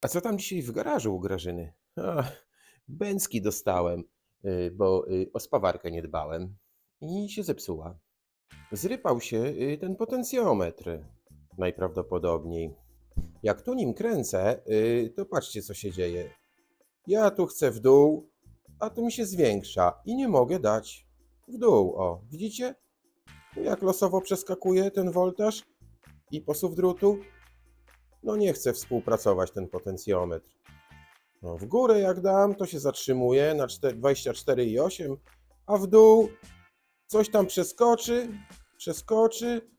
A co tam dzisiaj w garażu u Grażyny? A, bęcki dostałem, y, bo y, o spawarkę nie dbałem i się zepsuła. Zrypał się y, ten potencjometr najprawdopodobniej. Jak tu nim kręcę, to patrzcie co się dzieje. Ja tu chcę w dół, a tu mi się zwiększa i nie mogę dać w dół. O, widzicie? Jak losowo przeskakuje ten woltaż i posuw drutu? No nie chce współpracować ten potencjometr. No, w górę jak dam, to się zatrzymuje na czte- 24,8, a w dół coś tam przeskoczy, przeskoczy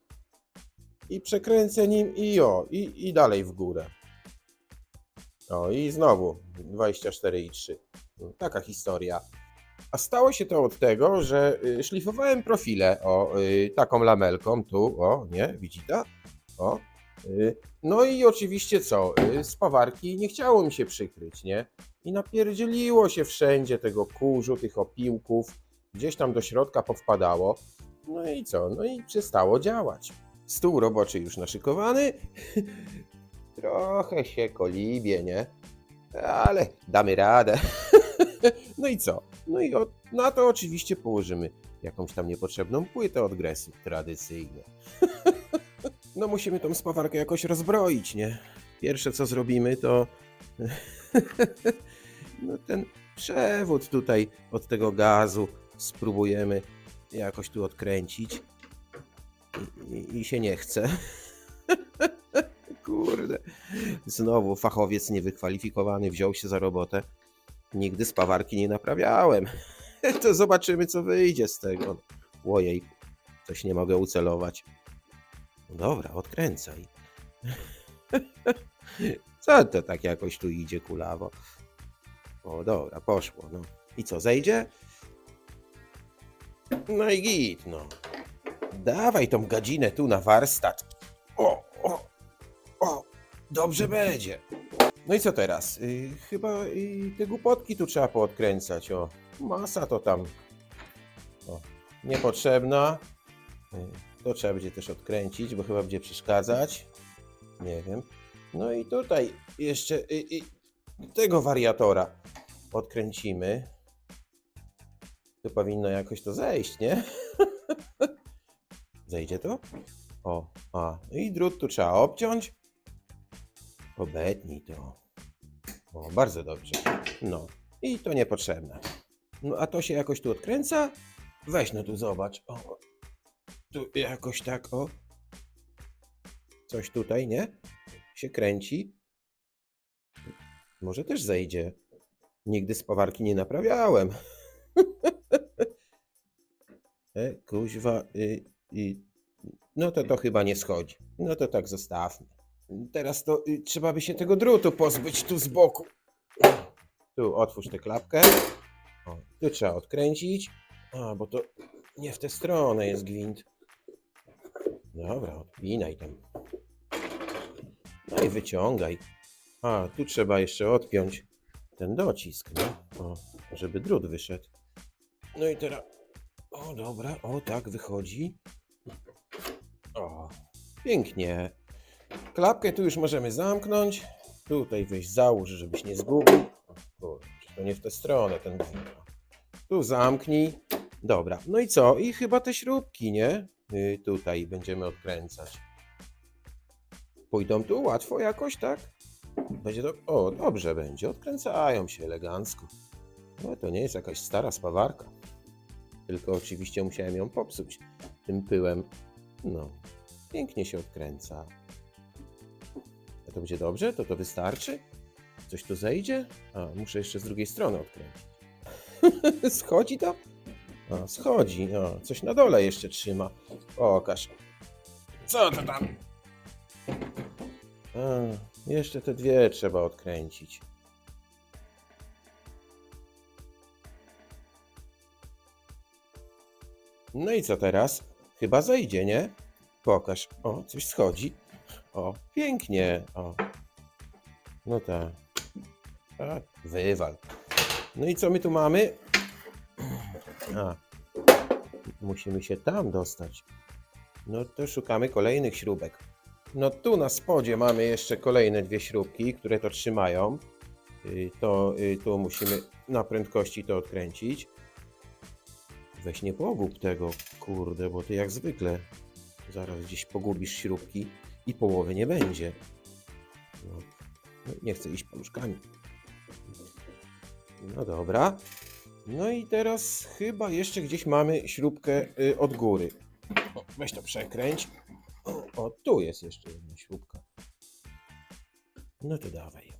i przekręcę nim i o, i, i dalej w górę. O, i znowu 24,3. No, Taka historia. A stało się to od tego, że y, szlifowałem profile o y, taką lamelką tu, o nie, widzicie? O. y, No i oczywiście co, y, spawarki nie chciało mi się przykryć, nie? I napierdzieliło się wszędzie tego kurzu, tych opiłków, gdzieś tam do środka powpadało. No i co? No i przestało działać. Stół roboczy już naszykowany. Trochę się kolibie, nie? Ale damy radę. No i co? No i na to oczywiście położymy jakąś tam niepotrzebną płytę od gresów tradycyjnie. No musimy tą spawarkę jakoś rozbroić, nie? Pierwsze co zrobimy to no ten przewód tutaj od tego gazu spróbujemy jakoś tu odkręcić i, i, i się nie chce. Kurde. Znowu fachowiec niewykwalifikowany wziął się za robotę. Nigdy spawarki nie naprawiałem. To zobaczymy, co wyjdzie z tego. Ojej, coś nie mogę ucelować. Dobra, odkręcaj. Co to tak jakoś tu idzie kulawo? O, dobra, poszło, no. I co, zejdzie? No i git, no. Dawaj tą gadzinę tu na warsztat. O, o, o, dobrze będzie. No i co teraz? Y, chyba y, te głupotki tu trzeba poodkręcać, o. Masa to tam. O, niepotrzebna. Y, to trzeba będzie też odkręcić, bo chyba będzie przeszkadzać. Nie wiem. No i tutaj jeszcze y, y, tego wariatora odkręcimy. Tu powinno jakoś to zejść, nie? Zejdzie to? O, a, i drut tu trzeba obciąć. Obetnij to. O, bardzo dobrze. No, i to niepotrzebne. No, a to się jakoś tu odkręca? Weź no tu zobacz. O, tu jakoś tak, o. Coś tutaj, nie? Się kręci. Może też zejdzie. Nigdy spawarki nie naprawiałem. e, kuźwa. Y, y, no to to chyba nie schodzi. No to tak zostawmy. Teraz to y, trzeba by się tego drutu pozbyć tu z boku. Tu otwórz tę klapkę. O, tu trzeba odkręcić. A, bo to nie w tę stronę jest gwint. Dobra, odpinaj tam. No i wyciągaj. A, tu trzeba jeszcze odpiąć ten docisk, no. O, żeby drut wyszedł. No i teraz. O, dobra, o tak wychodzi. O, pięknie. Klapkę tu już możemy zamknąć. Tutaj weź załóż, żebyś nie zgubił. Kurczę, to nie w tę stronę ten. Tu zamknij. Dobra, no i co? I chyba te śrubki, nie? Y, tutaj będziemy odkręcać. Pójdą tu łatwo jakoś, tak? Będzie do... O, dobrze będzie. Odkręcają się elegancko. No to nie jest jakaś stara spawarka. Tylko oczywiście musiałem ją popsuć tym pyłem. No, pięknie się odkręca. A to będzie dobrze? To to wystarczy? Coś tu zejdzie? A, muszę jeszcze z drugiej strony odkręcić. Schodzi to? A, schodzi. O, coś na dole jeszcze trzyma. Pokaż. Co to tam? A, jeszcze te dwie trzeba odkręcić. No i co teraz? Chyba zejdzie, nie? Pokaż. O, coś schodzi. O, pięknie. O. No tak. A, wywal. No i co my tu mamy? A, musimy się tam dostać. No to szukamy kolejnych śrubek. No tu na spodzie mamy jeszcze kolejne dwie śrubki, które to trzymają. Y, To y, tu musimy na prędkości to odkręcić. Weź nie pogub tego, kurde, bo ty jak zwykle zaraz gdzieś pogubisz śrubki i połowy nie będzie. No, no, nie chcę iść paluszkami. No dobra. No i teraz chyba jeszcze gdzieś mamy śrubkę y, od góry. O, weź to przekręć. O, o, tu jest jeszcze jedna śrubka. No to dawaj.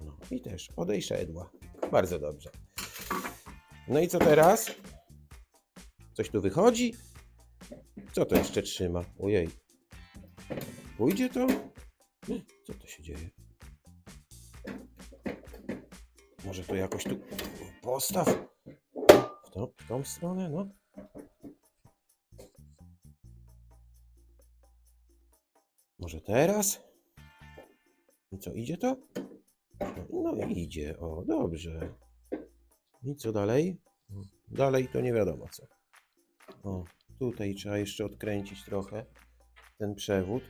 No i też odejszedła. Bardzo dobrze. No i co teraz? Coś tu wychodzi? Co to jeszcze trzyma? Ojej. Pójdzie to? Co to się dzieje? Może to jakoś tu postaw? W tą, w tą stronę, no. Może teraz? I co, idzie to? No idzie, o, dobrze. I co dalej? Dalej to nie wiadomo co. O, tutaj trzeba jeszcze odkręcić trochę ten przewód.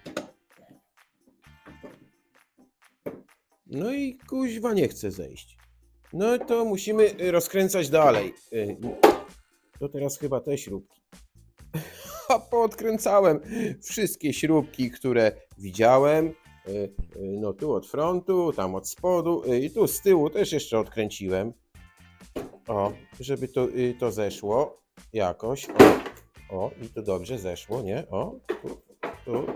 No i kuźwa nie chce zejść. No to musimy y, rozkręcać dalej. Y, To teraz chyba te śrubki. A poodkręcałem wszystkie śrubki, które widziałem. Y, No tu od frontu, tam od spodu i tu z tyłu też jeszcze odkręciłem. O, żeby to, to zeszło jakoś. O, o, i to dobrze zeszło, nie? O, tu, tu.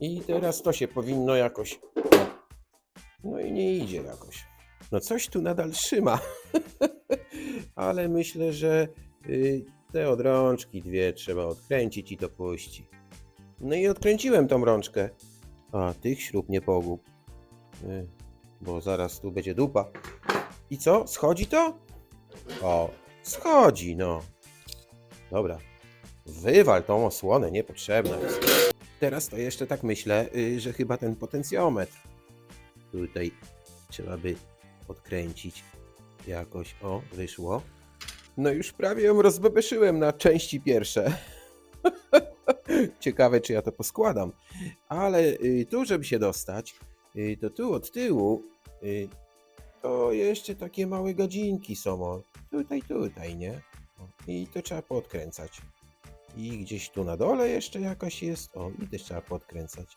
I teraz to się powinno jakoś. No i nie idzie jakoś. No coś tu nadal trzyma. Ale myślę, że y, te odrączki dwie trzeba odkręcić i to puści. No i odkręciłem tą rączkę. A tych śrub nie pogub. Y, bo zaraz tu będzie dupa. I co? Schodzi to? O, schodzi, no. Dobra. Wywal tą osłonę, niepotrzebna jest. Teraz to jeszcze tak myślę, y, że chyba ten potencjometr tutaj trzeba by odkręcić jakoś. O, wyszło. No już prawie ją rozbebeszyłem na części pierwsze. Ciekawe, czy ja to poskładam. Ale y, tu, żeby się dostać, y, to tu od tyłu y, to jeszcze takie małe gadzinki są. O, tutaj, tutaj, nie? I to trzeba podkręcać. I gdzieś tu na dole jeszcze jakaś jest. O, i też trzeba podkręcać.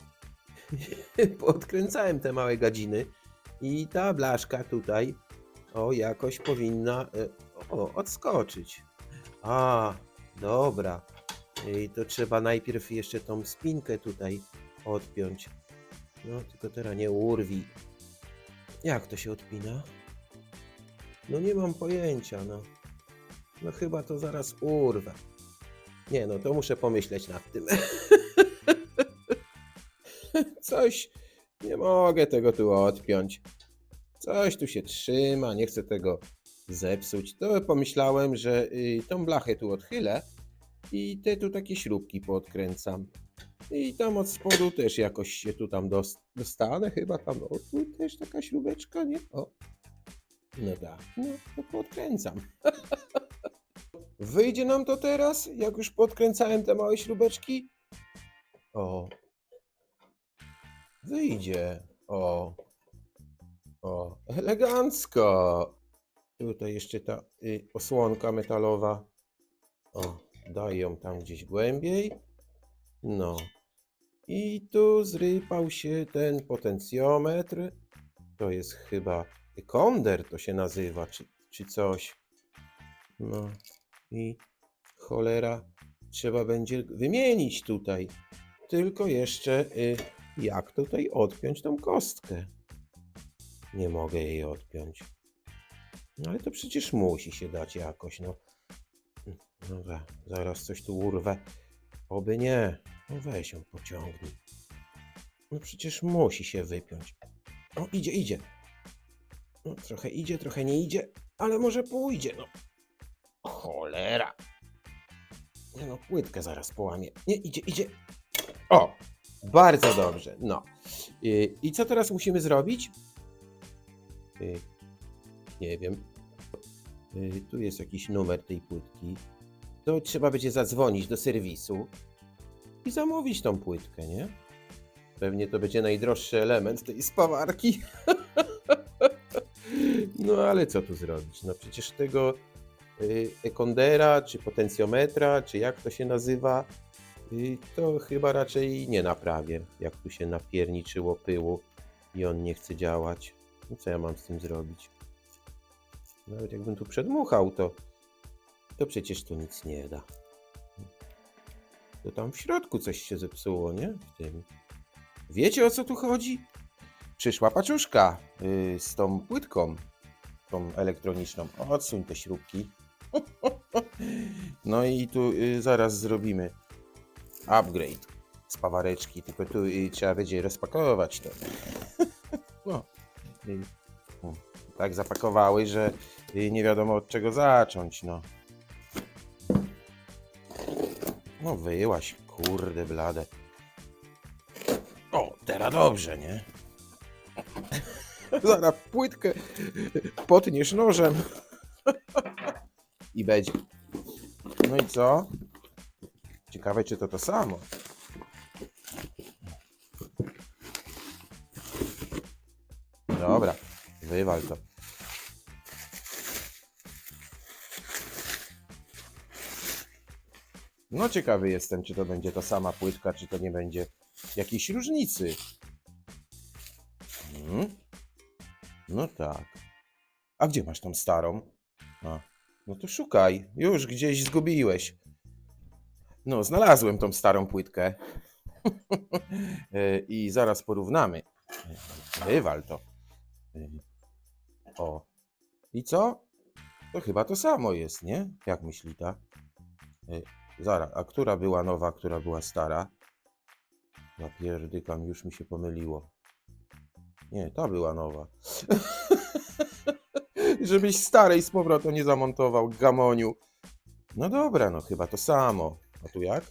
Podkręcałem te małe gadziny i ta blaszka tutaj o jakoś powinna e, o, odskoczyć. A, dobra. I to trzeba najpierw jeszcze tą spinkę tutaj odpiąć. No, tylko teraz nie urwi. Jak to się odpina? No nie mam pojęcia, no. No chyba to zaraz urwę. Nie, no to muszę pomyśleć nad tym. Coś, nie mogę tego tu odpiąć. Coś tu się trzyma, nie chcę tego zepsuć. To pomyślałem, że y, tą blachę tu odchylę i te tu takie śrubki poodkręcam. I tam od spodu też jakoś się tu tam dos- dostanę, chyba tam, o tu też taka śrubeczka, nie? O, no tak, no to podkręcam. Wyjdzie nam to teraz, jak już podkręcałem te małe śrubeczki? O, wyjdzie. O, o, elegancko. Tutaj jeszcze ta y, osłonka metalowa. O, daj ją tam gdzieś głębiej. No. I tu zrypał się ten potencjometr. To jest chyba konder to się nazywa, czy, czy coś. No. I cholera, trzeba będzie wymienić tutaj. Tylko jeszcze y, jak tutaj odpiąć tą kostkę. Nie mogę jej odpiąć. No ale to przecież musi się dać jakoś, no. Dobra, zaraz coś tu urwę. Oby nie. No weź ją pociągnij. No przecież musi się wypiąć. O, idzie, idzie. No, trochę idzie, trochę nie idzie, ale może pójdzie, no. Cholera. Nie no, płytkę zaraz połamie. Nie, idzie, idzie. O, bardzo dobrze, no. I, i co teraz musimy zrobić? Y, nie wiem. Y, tu jest jakiś numer tej płytki. To trzeba będzie zadzwonić do serwisu i zamówić tą płytkę, nie? Pewnie to będzie najdroższy element tej spawarki. No ale co tu zrobić? No przecież tego y, ekondera, czy potencjometra, czy jak to się nazywa, to chyba raczej nie naprawię, jak tu się napierniczyło pyłu i on nie chce działać. No co ja mam z tym zrobić? Nawet jakbym tu przedmuchał, to, to przecież to nic nie da. To tam w środku coś się zepsuło, nie? W tym. Wiecie o co tu chodzi? Przyszła paczuszka yy, z tą płytką, tą elektroniczną. Odsuń te śrubki. No i tu y, zaraz zrobimy upgrade spawareczki, tylko tu y, trzeba będzie rozpakować to. Tak zapakowały, że nie wiadomo od czego zacząć, no. No wyłaś, kurde blade. O, teraz dobrze, nie? Zaraz płytkę potniesz nożem. I będzie. No i co? Ciekawe, czy to to samo. Dobra, wywal to. No ciekawy jestem, czy to będzie ta sama płytka, czy to nie będzie jakiejś różnicy. Hmm? No tak. A gdzie masz tą starą? A, no to szukaj. Już gdzieś zgubiłeś. No, znalazłem tą starą płytkę. E, I zaraz porównamy. Wywal to. O. I co? To chyba to samo jest, nie? Jak myśli ta? E, Zaraz, a która była nowa, która była stara? Ja pierdykam, już mi się pomyliło. Nie, ta była nowa. Żebyś starej z powrotem nie zamontował, gamoniu. No dobra, no chyba to samo. A tu jak?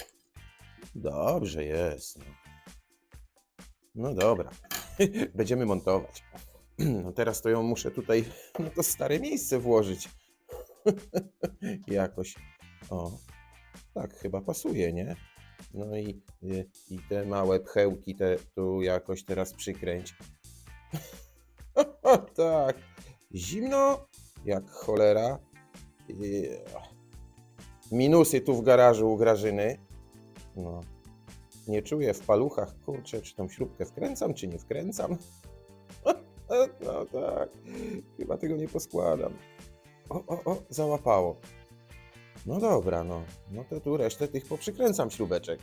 Dobrze jest. No, no dobra. Będziemy montować. No teraz to ją muszę tutaj na to stare miejsce włożyć. Jakoś. O. Tak, chyba pasuje, nie? No i, i, i te małe pchełki te tu jakoś teraz przykręć. tak. Zimno jak cholera. Minusy tu w garażu u Grażyny. No. Nie czuję w paluchach, kurczę, czy tą śrubkę wkręcam, czy nie wkręcam. No tak. Chyba tego nie poskładam. O, o, o, załapało. No dobra, no. No to tu resztę tych poprzykręcam śrubeczek.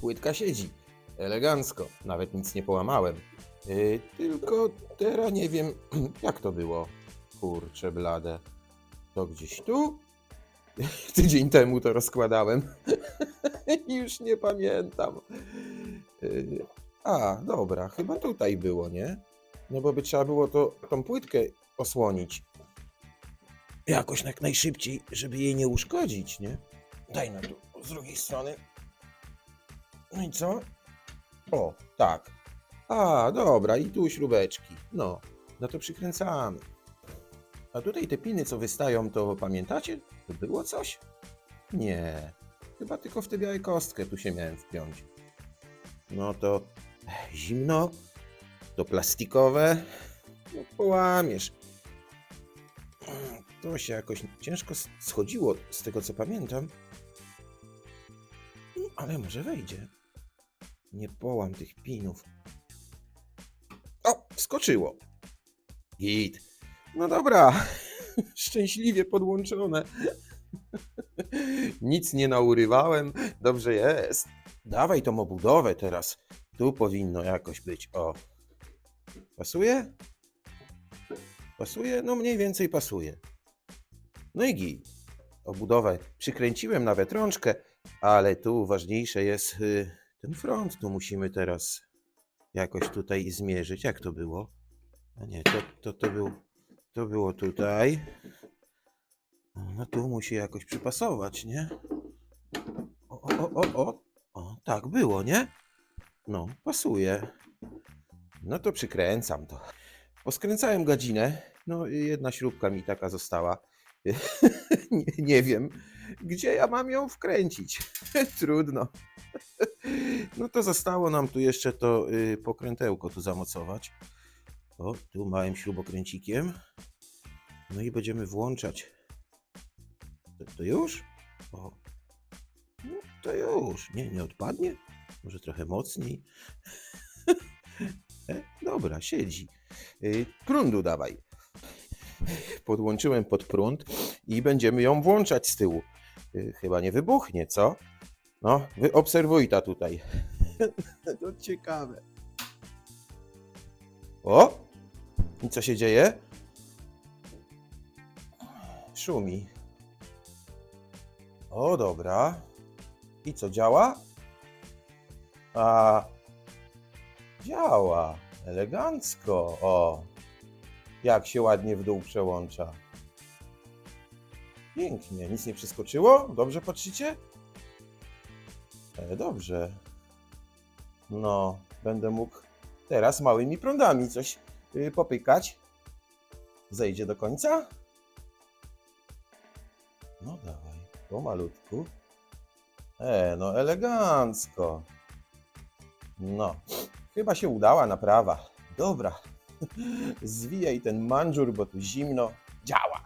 Płytka siedzi. Elegancko. Nawet nic nie połamałem. Yy, tylko teraz nie wiem, jak to było. Kurczę blade. To gdzieś tu? Tydzień temu to rozkładałem. Już nie pamiętam. Yy, a, dobra, chyba tutaj było, nie? No bo by trzeba było to, tą płytkę osłonić. Jakoś jak najszybciej, żeby jej nie uszkodzić, nie? Daj no tu, z drugiej strony. No i co? O, tak. A, dobra, i tu śrubeczki. No, no to przykręcamy. A tutaj te piny, co wystają, to pamiętacie? To było coś? Nie. Chyba tylko w tę białą kostkę tu się miałem wpiąć. No to zimno, to plastikowe. No połamiesz. To się jakoś ciężko schodziło, z tego co pamiętam. No, ale może wejdzie. Nie połam tych pinów. O, skoczyło. Git. No dobra. Szczęśliwie podłączone. Nic nie naurywałem. Dobrze jest. Dawaj tą obudowę teraz. Tu powinno jakoś być. O. Pasuje? Pasuje? No mniej więcej pasuje. No i git. Obudowę przykręciłem nawet rączkę, ale tu ważniejsze jest y, ten front. Tu musimy teraz jakoś tutaj zmierzyć. Jak to było? A nie, to, to, to, był, to było tutaj. No tu musi jakoś przypasować, nie? O, o, o, o. O, tak było, nie? No, pasuje. No to przykręcam to. Poskręcałem gadzinę. No, jedna śrubka mi taka została. nie, nie wiem, Gdzie ja mam ją wkręcić? Trudno. No to zostało nam tu jeszcze to y, pokrętełko tu zamocować. O, tu małym śrubokręcikiem. No i będziemy włączać. To, to już? O. No to już. Nie, nie odpadnie? Może trochę mocniej? Dobra, siedzi. Y, prądu dawaj. Podłączyłem pod prąd i będziemy ją włączać z tyłu. Y, chyba nie wybuchnie, co? No, wy obserwuj ta tutaj. to ciekawe. O! I co się dzieje? Szumi. O, dobra. I co, działa? A, działa. Elegancko. O, jak się ładnie w dół przełącza. Pięknie. Nic nie przeskoczyło? Dobrze patrzycie? E, dobrze. No, będę mógł teraz małymi prądami coś y, popykać. Zejdzie do końca? No dawaj, pomalutku. E, no elegancko. No, chyba się udała naprawa. Dobra, zwijaj ten mandżur, bo tu zimno. Działa.